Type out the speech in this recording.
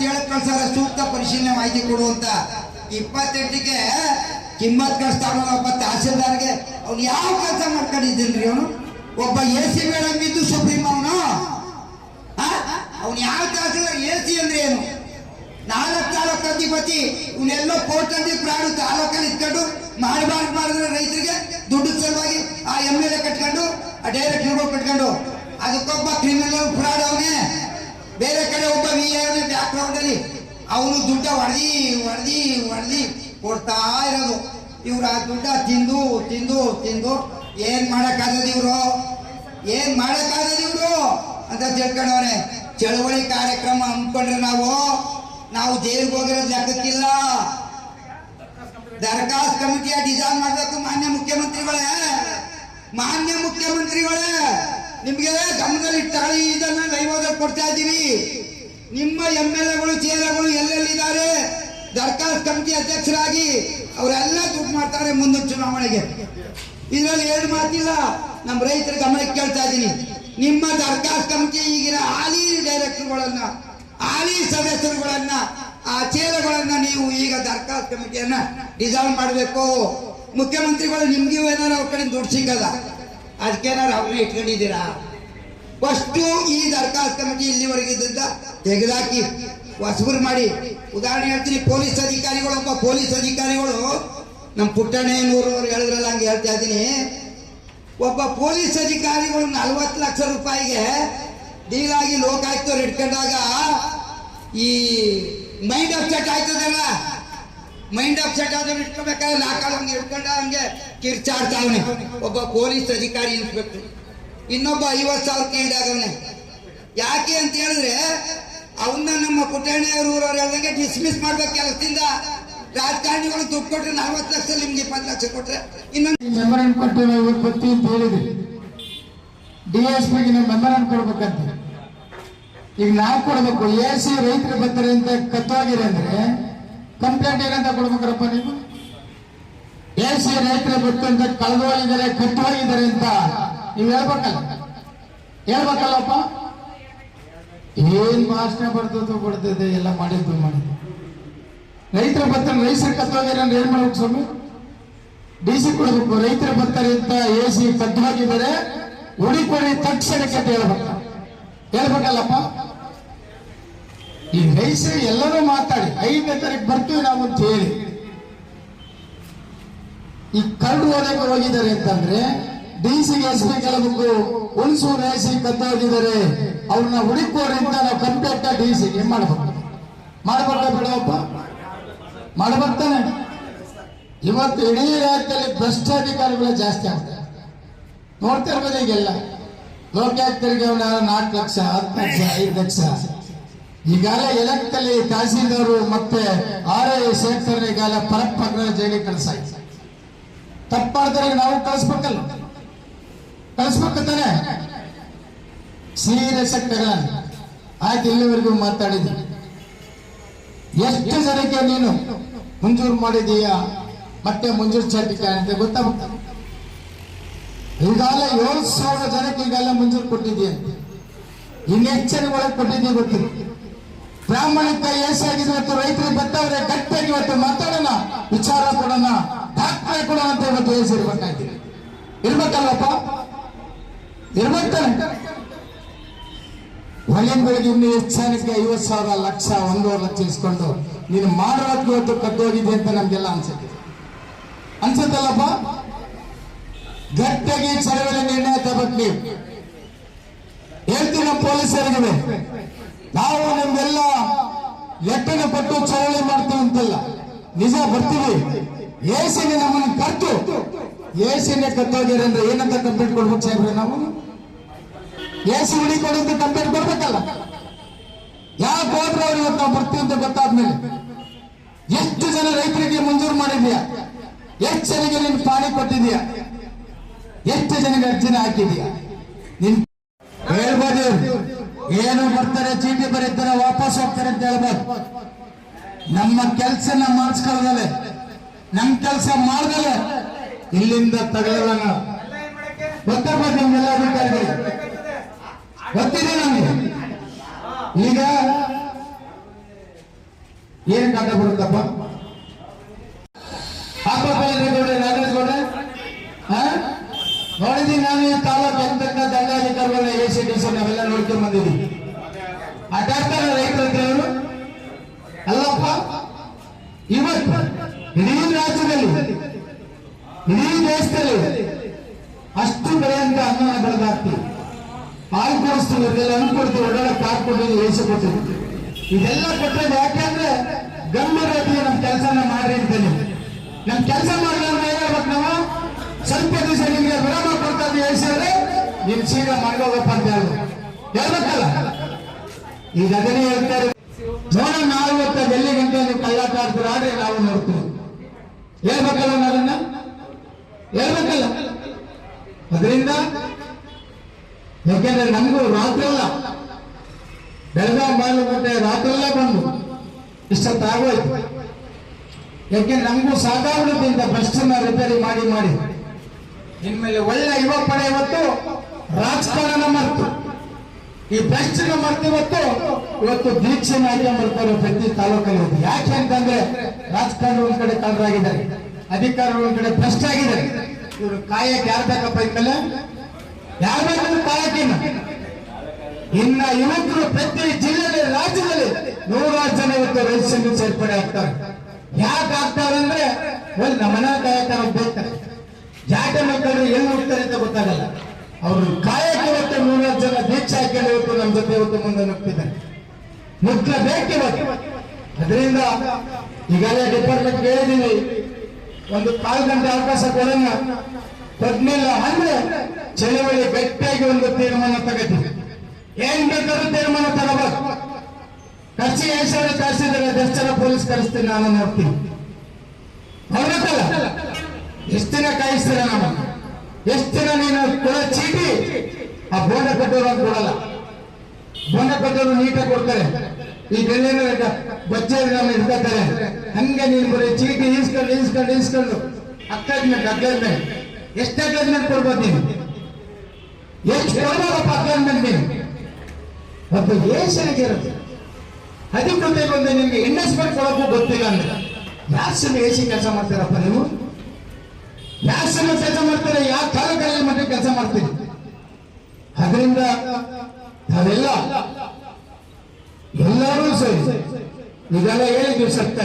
ಇಪ್ಪತ್ತೇಳು ಕಳ್ಸಾರ ಸೂಕ್ತ ಪರಿಶೀಲನೆ ಮಾಹಿತಿ ಕೊಡುವಂತ ಇಪ್ಪತ್ತೆಂಟಕ್ಕೆ ಕಿಮ್ಮತ್ ಒಬ್ಬ ತಹಸೀಲ್ದಾರ್ಗೆ. ಅವ್ನು ಯಾವ ಕೆಲಸ ಮಾಡ್ಕೊಂಡಿದ್ದೀನ್ರಿ ಅವನು? ಒಬ್ಬ ಎ ಸಿ ಮೇಡಮ್ ಸುಪ್ರೀಂ ಅವನು? ಅವ್ನು ಯಾವ ತಹಸೀಲ್ದಾರ್ ಎ ಸಿ ಅಂದ್ರೆ ಏನು? ನಾಲ್ಕು ತಾಲೂಕು ಅಧಿಪತಿ, ಇವನ್ನೆಲ್ಲೋ ಕೋರ್ಟಲ್ಲಿ ಪ್ರಾಡು ತಾಲೂಕಲ್ಲಿ ಇಟ್ಕೊಂಡು ಮಾಡಬಾರ್ದು ಮಾಡಿದ್ರೆ ರೈತರಿಗೆ ದುಡ್ಡು ಸಲುವಾಗಿ ಆ ಎಂ ಎಲ್ ಎ ಕಟ್ಕೊಂಡು, ಆ ಡೈರೆಕ್ಟರ್ಗಳು ಕಟ್ಕೊಂಡು, ಅದಕ್ಕೊಬ್ಬ ಕ್ರಿಮಿನಲ್ ಫ್ರಾಡ್ ಅವನೇ. ಬೇರೆ ಕಡೆ ಒಬ್ಬ ವಿ ಅವನೇ ದುಡ್ಡ ಹೊಡೆದಿ ಹೊಡೆದಿ ಹೊಡೆದಿ ಕೊಡ್ತಾ ಇರೋದು. ಇವ್ರು ಆ ದುಡ್ಡ ತಿಂದು ತಿಂದು ತಿಂದು ಏನ್ ಮಾಡಕ್ಕಾಗದ ಇವ್ರು? ಏನ್ ಮಾಡಕ್ಕಾಗದ ಇವ್ರು? ಅಂತ ತಿಳ್ಕೊಂಡವ್ರೆ ಚಳವಳಿ ಕಾರ್ಯಕ್ರಮ ಹಮ್ಮಿಕೊಂಡ್ರೆ ನಾವು ನಾವು ಜೈಲಿಗೆ ಹೋಗಿರೋ ಲೆಕ್ಕಕ್ಕಿಲ್ಲ ದರ್ಖಾಸ್ ಕಮಿಟಿಯ ಡಿಸೈನ್ ಮಾಡಬೇಕು ಮಾನ್ಯ ಮುಖ್ಯಮಂತ್ರಿಗಳೇ. ಮಾನ್ಯ ಮುಖ್ಯಮಂತ್ರಿಗಳೇ. ನಿಮ್ಗೆ ಗಮನದಲ್ಲಿ ತಾಳಿ ಇದನ್ನ ಲೈವದಲ್ಲಿ ಕೊಡ್ತಾ ಇದ್ದೀವಿ. ನಿಮ್ಮ ಎಂ ಎಲ್ ಎಗಳು ಚೇರಗಳು ಎಲ್ಲೆಲ್ಲಿದ್ದಾರೆ? ದರ್ಖಾಸ್ತ್ ಕಮಿಟಿ ಅಧ್ಯಕ್ಷರಾಗಿ ಅವರೆಲ್ಲ ದುಡ್ಡು ಮಾಡ್ತಾರೆ ಮುಂದಿನ ಚುನಾವಣೆಗೆ. ಇದರಲ್ಲಿ ಏನು ಮಾತಿಲ್ಲ ನಮ್ಮ ರೈತರ ಗಮನಕ್ಕೆ ಕೇಳ್ತಾ ಇದ್ದೀನಿ. ನಿಮ್ಮ ದರ್ಖಾಸ್ತ್ ಕಮಿಟಿ ಈಗಿನ ಹಾಲಿ ಡೈರೆಕ್ಟರ್ಗಳನ್ನ, ಹಾಲಿ ಸದಸ್ಯರುಗಳನ್ನ, ಆ ಚೇರಗಳನ್ನ ನೀವು ಈಗ ದರ್ಖಾಸ್ ಕಮಿಟಿಯನ್ನ ಡಿಸಾಲ್ವ್ ಮಾಡಬೇಕು. ಮುಖ್ಯಮಂತ್ರಿಗಳು ನಿಮ್ಗೆ ಏನಾರು ಅವ್ರ ಕಡೆ ದುಡ್ಡು ಸಿಗಲ್ಲ. ಅದಕ್ಕೇನಾರು ಅವ್ರನ್ನ ಇಟ್ಕೊಂಡಿದ್ದೀರಾ? ಫಸ್ಟು ಈ ದರ್ಖಾಸ್ತ ಕಮಿಟಿ ಇಲ್ಲಿವರೆಗೆ ಇದ್ದ ತೆಗೆದಾಕಿ ಹೊಸಬರು ಮಾಡಿ. ಉದಾಹರಣೆ ಹೇಳ್ತೀನಿ, ಪೊಲೀಸ್ ಅಧಿಕಾರಿಗಳು, ಒಬ್ಬ ಪೊಲೀಸ್ ಅಧಿಕಾರಿಗಳು ನಮ್ಮ ಪುಟ್ಟಣ್ಣಯ್ಯನೂರು ಹೇಳಿದ್ರಲ್ಲ, ಹಂಗೆ ಹೇಳ್ತಾ ಇದ್ದೀನಿ. ಒಬ್ಬ ಪೊಲೀಸ್ ಅಧಿಕಾರಿಗಳು ನಲ್ವತ್ತು ಲಕ್ಷ ರೂಪಾಯಿಗೆ ಡೀಲಾಗಿ ಲೋಕಾಯುಕ್ತವ್ರು ಇಟ್ಕೊಂಡಾಗ ಈ ಮೈಂಡ್ ಅಪ್ಸೆಟ್ ಆಯ್ತದಲ್ಲ? ಮೈಂಡ್ ಅಪ್ಸೆಟ್ ಆದ್ರೆ ಇಟ್ಕೋಬೇಕಾದ್ರೆ ನಾಲ್ಕಾಳು ಹಂಗೆ ಇಟ್ಕೊಂಡ ಹಂಗೆ ಕಿರ್ಚಾಡ್ತಾವನೆ. ಒಬ್ಬ ಪೊಲೀಸ್ ಅಧಿಕಾರಿ ಇನ್ಸ್ಪೆಕ್ಟರ್. ಇನ್ನೊಬ್ಬ ಐವತ್ತು ಸಾವಿರ ಕೇಳಿದಾಗವನೆ ಯಾಕೆ ಅಂತ ಹೇಳಿದ್ರೆ ಅವನ್ನ ನಮ್ಮ ಊರವ್ರು ಹೇಳ್ದಂಗೆ ಡಿಸ್ಮಿಸ್ ಮಾಡ್ಬೇಕು ಕೆಲಸದಿಂದ. ರಾಜಕಾರಣಿಗಳು ದುಡ್ಡು ಕೊಟ್ರೆ ನಲ್ವತ್ತು ಲಕ್ಷ, ನಿಮ್ಗೆ ಇಪ್ಪತ್ತು ಲಕ್ಷ ಕೊಟ್ರೆ. ಇನ್ನೊಂದು ಮೆಮೊರನ್ ಕೊಟ್ಟಿರೋ ಇವ್ರ ಬತ್ತಿ ಅಂತ ಹೇಳಿದ್ರಿ ಡಿ ಎಸ್ ಪಿಗೆ ನೀವು ಕೊಡ್ಬೇಕಂತ. ಈಗ ನಾವು ಕೊಡ್ಬೇಕು. ಎ ಸಿ ರೈತರು ಬರ್ತಾರೆ ಅಂತ ಕತ್ತೋಗಿರಿ ಅಂದ್ರೆ ಕಂಪ್ಲೇಂಟ್ ಏನಂತ ಕೊಡ್ಬೇಕ್ರಪ್ಪ ನೀವು? ಎ ರೈತರ ಗೊತ್ತು ಅಂತ ಕಳೆದು ಹೋಗಿದ್ದಾರೆ ಹೋಗಿದ್ದಾರೆ ಅಂತ ನೀವು ಹೇಳ್ಬೇಕಲ್ಲ. ಹೇಳ್ಬೇಕಲ್ಲಪ್ಪ? ಏನ್ ಭಾಷಣ ಬರ್ತದೋ ಬರ್ತದೆ, ಎಲ್ಲ ಮಾಡಿದ್ದು ಮಾಡಿದ್ದು. ರೈತರ ಭತ್ತ ರೈತರ ಕತ್ತೋಗಿದ್ದಾರೆ ಅಂದ್ರೆ ಏನ್ ಮಾಡ್ಬೇಕು ಸ್ವಾಮಿ? ಡಿ ಸಿ ಕೊಡ್ಬೇಕು, ರೈತರ ಅಂತ ಎ ಸಿ ಕದ್ದು ಹಾಕಿದ್ದಾರೆ ಉಳಿಕೊಡಿ ತಕ್ಷಣಕ್ಕೆ ಅಂತ ಹೇಳ್ಬೇಕ. ಹೇಳ್ಬೇಕಲ್ಲಪ್ಪ? ಈ ಮೈಸೂರು ಎಲ್ಲರೂ ಮಾತಾಡಿ, ಐದನೇ ತಾರೀಕು ಬರ್ತೀವಿ ನಾವು ಅಂತ ಹೇಳಿ. ಈ ಕರಡು ಓದಕ್ಕೆ ಹೋಗಿದ್ದಾರೆ ಅಂತಂದ್ರೆ, ಡಿ ಸಿ ಎಸ್ ಪಿ ಕೆಲವೊಂದು ಉಳಿಸು ನೇಸಿ ಕದ್ದು ಹೋಗಿದ್ದಾರೆ. ಅವ್ರನ್ನ ಹುಡುಕೋರಿಂದ ನಾವು ಕಂಪ್ಲೇಂಟ್ ಡಿ ಸಿಗೆ ಮಾಡ್ಬೇಕು? ಮಾಡ್ಬಾರ್ದ ಬಿಡವಪ್ಪ ಮಾಡ್ಬರ್ತಾನೆ ಇವತ್ತು ಇಡೀ ರಾಜ್ಯದಲ್ಲಿ ಭ್ರಷ್ಟಾಧಿಕಾರಿಗಳು ಜಾಸ್ತಿ ಆಗ್ತದೆ ನೋಡ್ತಾ ಇರ್ಬೋದು ಈಗೆಲ್ಲ. ಲೋಕಾಯುಕ್ತರಿಗೆ ನಾಲ್ಕು ಲಕ್ಷ, ಹತ್ತು ಲಕ್ಷ, ಐದು ಲಕ್ಷ. ಈಗಾಗಲೇ ಎಲೆಕ್ಟಲ್ಲಿ ತಹಸೀಲ್ದಾರು ಮತ್ತೆ ಆರ್ ಐ ಸೇರ್ತಾರೆ ಈಗಾಗಲೇ ಪರಕ್ ಜೈಲಿ ಕಳಿಸಾಯ್ತು. ತಪ್ಪು ನಾವು ಕಳಿಸ್ಬೇಕಲ್ಲ. ಕಳಿಸ್ಬೇಕು ತಾನೆ? ಸೀರಿಯಸ್ ಆಗಿ ತಗೊಳ್ಳೋಣ ಆಯ್ತು, ಇಲ್ಲಿವರೆಗೂ ಮಾತಾಡಿದ್ವಿ. ಎಷ್ಟು ಜನಕ್ಕೆ ನೀನು ಮಂಜೂರು ಮಾಡಿದೀಯಾ ಮತ್ತೆ ಮಂಜೂರು ಚಾಟಿಕ ಅಂತ ಗೊತ್ತಾಗುತ್ತೆ. ಈಗಾಗಲೇ ಏಳು ಸಾವಿರ ಜನಕ್ಕೆ ಈಗಾಗಲೇ ಮಂಜೂರು ಕೊಟ್ಟಿದ್ದೀಯ ಇನ್ನೆಷ್ಟು ಒಳಗೆ ಕೊಟ್ಟಿದ್ದೀವಿ ಗೊತ್ತಿಲ್ಲ. ಪ್ರಾಮಾಣಿಕ ಏಸಾಗಿದೆ ಮತ್ತು ರೈತರಿಗೆ ಬರ್ತಾವ್ರೆ ಗಟ್ಟಿಯಾಗಿ ಇವತ್ತು ಮಾತಾಡೋಣ. ವಿಚಾರ ಕೊಡೋಣ. ದಾಖಲೆ ಕೊಡೋಣ ಅಂತ ಇವತ್ತು ಏಸ್ ಇರ್ಬೇಕಾಯ್ತು ಇರ್ಬೇಕಲ್ವಪ್ಪ ಇರ್ಬೇಕಾನೆ ಬೆಳಗ್ಗೆ ಇನ್ನು ಜನಕ್ಕೆ ಐವತ್ತು ಸಾವಿರ ಲಕ್ಷ, ಒಂದೂವರೆ ಲಕ್ಷ ಇಸ್ಕೊಂಡು ನೀನು ಮಾಡೋದಕ್ಕೆ ಇವತ್ತು ಕದ್ದೋಗಿದೆ ಅಂತ ನಮ್ಗೆಲ್ಲ ಅನ್ಸುತ್ತೆ. ಅನ್ಸುತ್ತಲ್ಲಪ್ಪ? ಗಟ್ಟಿಯಾಗಿ ಚಳವಳಿ ನಿರ್ಣಯ ತಗೋಕ್ ನೀವು. ಹೇಳ್ತೀನಿ ನಮ್ಮ ಪೊಲೀಸರಿಗೆ ನಾವು ನಿಮ್ಗೆಲ್ಲ ಲೆಕ್ಕನ ಪಟ್ಟು ಚಳವಳಿ ಮಾಡ್ತೀವಿ ಅಂತಲ್ಲ. ನಿಜ ಬರ್ತೀವಿ. ಏಸಿನ ನಮ್ಮನ್ನು ಕರ್ತು ಏಸಿನ ಕತ್ತೋಗ್ಯಾರ ಅಂದ್ರೆ ಏನಂತ ಕಂಪ್ಲೇಂಟ್ ಕೊಡ್ಬೇಕು ಸಾಹೇಬ್ರೆ ನಾವು? ಎಸಿ ಹುಡಿಕೊಡು ಅಂತ ಕಂಪ್ಲೇಂಟ್ ಕೊಡ್ಬೇಕಲ್ಲ. ಯಾಕೆ ಹೋದ್ರೆ ಅವ್ರು ಇವತ್ತು ನಾವು ಬರ್ತೀವಿ ಅಂತ ಗೊತ್ತಾದ್ಮೇಲೆ? ಎಷ್ಟು ಜನ ರೈತರಿಗೆ ಮಂಜೂರು ಮಾಡಿದ್ಯಾ? ಎಷ್ಟು ಜನಗೆ ನೀನು ಪಾಣಿ ಕೊಟ್ಟಿದ್ಯಾ? ಎಷ್ಟು ಜನಗೆ ಅರ್ಜಿನ ಹಾಕಿದ್ಯಾ? ನಿನ್ ಹೇಳ್ಬೋದು ಏನು ಬರ್ತಾರೆ, ಚೀಟಿ ಬರೀತಾರೆ ವಾಪಸ್ ಹೋಗ್ತಾರೆ ಅಂತ ಹೇಳ್ಬೋದು. ನಮ್ಮ ಕೆಲಸನ ಮಾಡಿಸ್ಕೊಳ್ಳದಲೆ ನಮ್ ಕೆಲಸ ಮಾಡ್ದಲೆ ಇಲ್ಲಿಂದ ತಗೊಳ್ಳೋಣ ಗೊತ್ತಪ್ಪ ನಿಮ್ಗೆಲ್ಲ ಅಧಿಕಾರಿಗಳು ಗೊತ್ತಿದೆ ನಮ್ಗೆ. ಈಗ ಏನ್ ಕಾಟ ಬರುತ್ತಪ್ಪ ಪಾಪ ಗೌಡ್ರೆ ನಾಗರಾಜ್ ಗೌಡ್ರೆ ಹಾ ನೋಡಿದೀನಿ ನಾನು ಈ ತಾಲೂಕು ಎಂತೆಂತ ದಂಡಾಧಿಕಾರಿಗಳನ್ನ ಎ ಸಿ ಡಿ ಸಿ ನಾವೆಲ್ಲ ನೋಡ್ಕೊಂಡ್ ಬಂದಿದ್ದೀವಿ ಅಡ್ಡಾಡ್ತಾರ ರೈತರ ಹತ್ರ ಇವರು ಅಲ್ಲಪ್ಪ, ಇವತ್ತು ಇಡೀ ರಾಜ್ಯದಲ್ಲಿ, ಇಡೀ ದೇಶದಲ್ಲಿ ಅಷ್ಟು ಬೆಳೆಯಂತ ಅನ್ನನ ಬೆಳೆದಾಗ್ತೀವಿ ಹಾಲು ಕೊಡಿಸ್ತೀವಿ ಇದೆಲ್ಲ ಹಣ್ಣು ಒಳ್ಳೆ ಕಾರ್ ಕೊಡ್ತೀವಿ ಏಸಿ ಕೊಡ್ತೀವಿ. ಇದೆಲ್ಲ ಕೊಟ್ಟರೆ ಯಾಕೆಂದ್ರೆ ಗಂಭೀರತೆಗೆ ನಮ್ಮ ಕೆಲಸನ ಮಾಡ್ರಿ ಅಂತೇನೆ ನಮ್ ಕೆಲಸ ಮಾಡಿದ್ರೆ ಏನಾಗ್ಬೇಕು ನಾವು? ಸ್ವಲ್ಪ ದಿವಸ ನಿಮ್ಗೆ ವಿರಾಮ ಕೊಡ್ತಾ ಏಸಿದ್ರೆ ನಿಮ್ ಶೀಘ್ರ ಮಾಡ್ಕೋಬೇಕು ಅಂತ ಹೇಳಿ. ಹೇಳ್ಬೇಕಲ್ಲ? ಈಗ ಅದನ್ನೇ ಹೇಳ್ತಾರೆ ನೋಡ ನಾವು ಇವತ್ತು ಎಲ್ಲಿ ಗಂಟೆ ನೀವು ಕಳ್ಳಾಟ ಆಡ್ತೀರ ಆದ್ರೆ ನಾವು ನೋಡ್ತೀವಿ ಹೇಳ್ಬೇಕಲ್ಲ ನಾವನ್ನ ಹೇಳ್ಬೇಕಲ್ಲ ಅದರಿಂದ ಯಾಕೆಂದ್ರೆ ನಮಗೂ ರಾತ್ರಿ ಅಲ್ಲ. ಬೆಳಗಾವಿ ರಾತ್ರಿ ಎಲ್ಲ ಬಂದು. ಇಷ್ಟೊತ್ತು ಆಗೋಯ್ತು. ಯಾಕೆ ನಮಗೂ ಸಾಧಾರಣದಿಂದ ಇಂಥ ಬಸ್ಸನ್ನ ರಿಪೇರಿ ಮಾಡಿ ಮಾಡಿ. ಇನ್ಮೇಲೆ ಒಳ್ಳೆ ಯುವ ಪಡೆ ಇವತ್ತು ರಾಜಕಾರಣ ಮರ್ತು. ಈ ಭ್ರಷ್ಟನ ಮರ್ತು ಇವತ್ತು ಇವತ್ತು ದೀಕ್ಷೆ ಮಾಡ್ತಾರೆ ಪ್ರತಿ ತಾಲೂಕಲ್ಲಿ ಇದೆ. ಯಾಕೆ ಅಂತಂದ್ರೆ ರಾಜಕಾರಣ ಒಂದ್ ಕಡೆ ಕಾಲರಾಗಿದ್ದಾರೆ ಅಧಿಕಾರಿಗಳು ಒಂದ್ ಕಡೆ ಭ್ರಷ್ಟ ಆಗಿದ್ದಾರೆ ಇವರು ಕಾಯಕ್ಕೆ ಯಾರು ಬೇಕಪ್ಪ ಇನ್ಮೇಲೆ ಯಾರು ತಾಲೂಕಿನ ಇನ್ನ ಯುವಕರು ಪ್ರತಿ ಜಿಲ್ಲೆಯಲ್ಲಿ, ರಾಜ್ಯದಲ್ಲಿ ನೂರಾರು ಜನ ಇವತ್ತು ರಜಿಸ್ಟ್ರೇಷನ್ ಸೇರ್ಪಡೆ ಆಗ್ತಾರೆ. ಯಾಕೆ ಆಗ್ತಾರೆ ಅಂದ್ರೆ, ಒಂದು ನಮನ ಕಾಯಕ ಬೇಕಾರೆ. ಜಾಟೆ ಮಕ್ಕಳು ಎಲ್ಲಿ ಹೋಗ್ತಾರೆ ಅಂತ ಗೊತ್ತಾಗಲ್ಲ. ಅವರು ಕಾಯಕ ಇವತ್ತು ನೂರಾರು ಜನ ದೀಕ್ಷೆ ಹಾಕೊಂಡು ಇವತ್ತು ನಮ್ಮ ಜೊತೆ ಇವತ್ತು ಮುಂದೆ ನುಗ್ತಿದ್ದಾರೆ ನುಗ್ಗಬೇಕು ಬೇಕಿವತ್ತು ಅದರಿಂದ ಈಗಾಗಲೇ ಡಿಪಾರ್ಟ್ಮೆಂಟ್ ಹೇಳಿದೀವಿ ಒಂದು ಕಾಲು ಗಂಟೆ ಅವಕಾಶ ಕೊಡೋಣ. ಕೊಡ್ಲಿಲ್ಲ ಅಂದ್ರೆ ಚಳವಳಿ ಗಟ್ಟಿಯಾಗಿ ಒಂದು ತೀರ್ಮಾನ ತಗತೀವಿ ಏನ್ ಬೇಕಾದ್ರೂ ತೀರ್ಮಾನ ತಗೋಬೇಕು ಖರ್ಚು ಎಷ್ಟು ಜನ ಕಳಿಸಿದ್ರೆ ಎಷ್ಟು ಜನ ಪೊಲೀಸ್ ಕರೆಸ್ತೀನಿ ನಾನು ನೋಡ್ತೀನಿ. ನೋಡ್ಬೇಕಲ್ಲ ಎಷ್ಟು ದಿನ ಕಾಯಿಸ್ತೀರ ನಮ್ಮ ಎಷ್ಟು ದಿನ ನೀನು ಕೊಡೋ ಚೀಟಿ? ಆ ಬೋಂಡ ಕಟ್ಟೋರು ಅಂತ ಕೊಡಲ್ಲ. ಬೋಂಡ ಕಟ್ಟೋರು ನೀಟಾಗಿ ಕೊಡ್ತಾರೆ. ಈ ಬೆಲ್ಲಿನ ಬಚ್ಚೆ ನಮ್ಮ ಇರ್ತಾರೆ ಹಂಗೆ ನೀನು ಬರೀ ಚೀಟಿ ಈಸ್ಕೊಂಡು ಈಸ್ಕೊಂಡು ಈಸ್ಕೊಂಡು. ಅಕ್ಕ ಅಕ್ಕದ್ಮೇಲೆ. ಎಷ್ಟು ಅಕ್ಕದ್ಮೇಲೆ ಕೊಡ್ಬೋದು ನೀವು ಎಷ್ಟು ಕೊಡ್ಬೋದಪ್ಪ ಅಕ್ಕದ್ಮೇಲೆ ನೀವು ಒಬ್ಬ ಏಷನಿಗೆ ಇರುತ್ತೆ. ಅದಕ್ಕೆ ಬಂದು ನಿಮ್ಗೆ ಇನ್ವೆಸ್ಟ್ಮೆಂಟ್ ಕೊಡೋಕ್ಕೂ ಗೊತ್ತಿಲ್ಲ ಅಂದ್ರೆ. ಯಾರು ಸುಮ್ಮನೆ ಕೆಲಸ ಮಾಡ್ತೀರಪ್ಪ ನೀವು? ಯಾರು ಕೆಲಸ ಮಾಡ್ತಾರೆ? ಯಾವ ತಾಲೂಕಲ್ಲಿ ಮತ್ತೆ ಕೆಲಸ ಮಾಡ್ತೀರಿ? ಅದರಿಂದ ನಾವೆಲ್ಲ ಎಲ್ಲರೂ ಸರಿ. ಇದೆಲ್ಲ ಹೇಳಿದ್ವಿ ಸತ್ಯ.